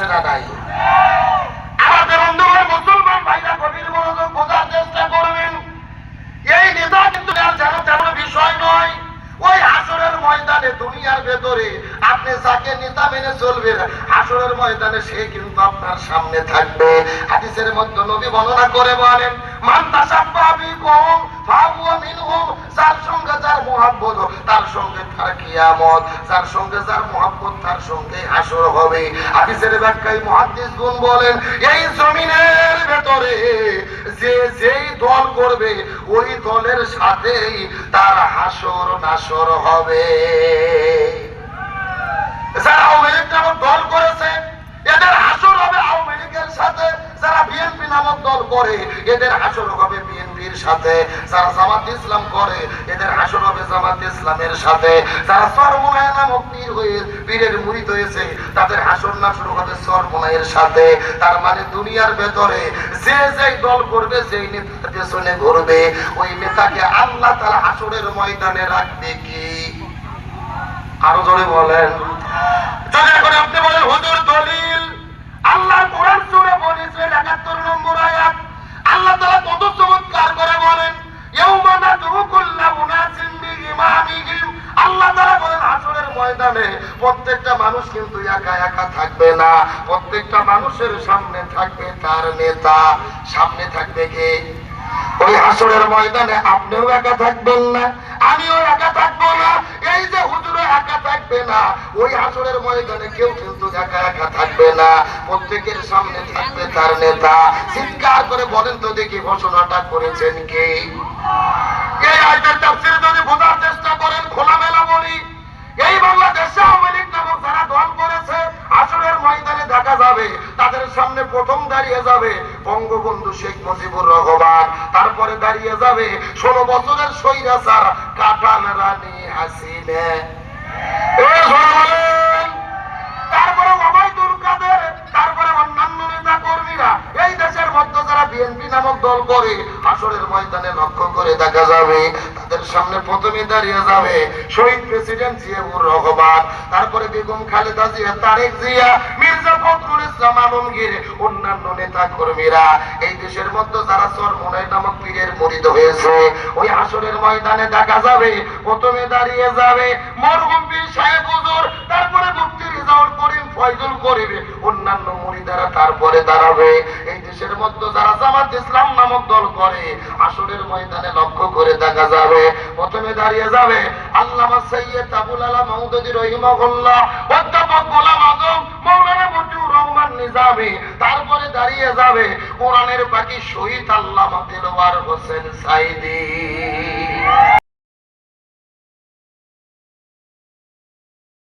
আছে নাই? আমাদের বন্ধুরা মুসলমান ভাইরা কবির মনোযোগ বোঝার চেষ্টা করবেন। এই নেতা কিন্তু যেন তেমন বিষয় নয়। ওই হাসরের ময়দানে, দুনিয়ার ভেতরে আপনি যাকে নেতা মেনে চলবেন, হাসরের ময়দানে সে কিন্তু আপনার সামনে থাকবে। হাদিসের মধ্যে নবী বর্ণনা করে বলেন, মান তাসাব্বা বিকুম, ফাহুয়া মিনহুম যার সঙ্গে যার মহব্বত তার সঙ্গে তার কিয়ামত, যার সঙ্গে যার মহব্বত, তার সঙ্গে হাসর হবে। হাদিসের ব্যাখ্যায় মুহাদ্দিস গুণ বলেন, এই জমিনের ভেতরে যে যেই দল করবে, ওই দলের সাথেই তার হাসর নাসর হবে। যারা আওয়ামী লীগ নামক দল করেছে, এদের হাসর হবে আওয়ামী লীগের সাথে। যারা বিএনপি নামক দল করে, এদের হাসর হবে বিএনপির সাথে, যারা জামাত ইসলাম করে, এদের হাসর হবে জামাত ইসলামের সাথে। যারা সরমুনায় নামক পীর হয়ে পীরের মুরিদ হয়েছে তাদের হাসর নাসর হবে সরমুনায়ের সাথে। তার মানে দুনিয়ার ভেতরে যে যেই দল করবে, যেই নেতার পেছনে ঘুরবে। ওই নেতাকে আল্লাহ তারা আসরের ময়দানে রাখবে কি? আরও জোরে বলেন। ময়দানে প্রত্যেকটা মানুষ কিন্তু একা একা থাকবে না। প্রত্যেকটা মানুষের সামনে থাকবে তার নেতা। সামনে থাকবে কে? ওই হাসরের ময়দানে আপনিও একা থাকবেন না, আমিও একা থাকব না। এই যে হুজুরও একা থাকবে না, ওই হাসরের ময়দানে কেউ কিন্তু একা একা থাকবে না। প্রত্যেকের সামনে থাকবে তার নেতা। চিৎকার করে বলেন তো দেখি ঘোষণাটা করেছেন কে? এই আয়টার তাফসিরে যদি দেখা যাবে, তাদের সামনে প্রথম দাঁড়িয়ে যাবে বঙ্গবন্ধু শেখ মুজিবুর রহমান তারপরে দাঁড়িয়ে যাবে ষোলো বছরের সৈরাচার কাটান রানী হাসিনে। তারপরে ওবায়দুল কাদের, তারপরে অন্যান্য নেতা কর্মীরা এই দেশের মধ্যে যারা বিএনপি নামক দল করে আসরের ময়দানে লক্ষ্য করে দেখা যাবে, তাদের সামনে প্রথমে দাঁড়িয়ে যাবে শহীদ প্রেসিডেন্ট জিয়াউর রহমান, তারপরে বেগম খালেদা জিয়া, তারেক জিয়া, মির্জা ফখরুল ইসলাম, আলমগীর, অন্যান্য নেতা কর্মীরা এই দেশের মধ্যে যারা সরমনাই নামক পীরের মরিদ হয়েছে, ওই আসরের ময়দানে দেখা যাবে, প্রথমে দাঁড়িয়ে যাবে মরহুম পীর সাহেব হুজুর, তারপরে মুফতি রিজাউল করিম ফয়জুল করিম, অন্যান্য মুরিদারা তারপরে দাঁড়াবে। মধ্যে যারা জামাত ইসলাম নামক দল করে আসরের ময়দানে লক্ষ্য করে দেখা যাবে, প্রথমে দাঁড়িয়ে যাবে আল্লামা সৈয়দ আবুল আলা মাহমুদি রহিমাহুল্লাহ, অধ্যাপক গোলাম আজম, মৌলানা মুজিবুর রহমান নিজামী। তারপরে দাঁড়িয়ে যাবে কোরআনের বাকি শহীদ আল্লামা দিলওয়ার হোসেন সাইদি।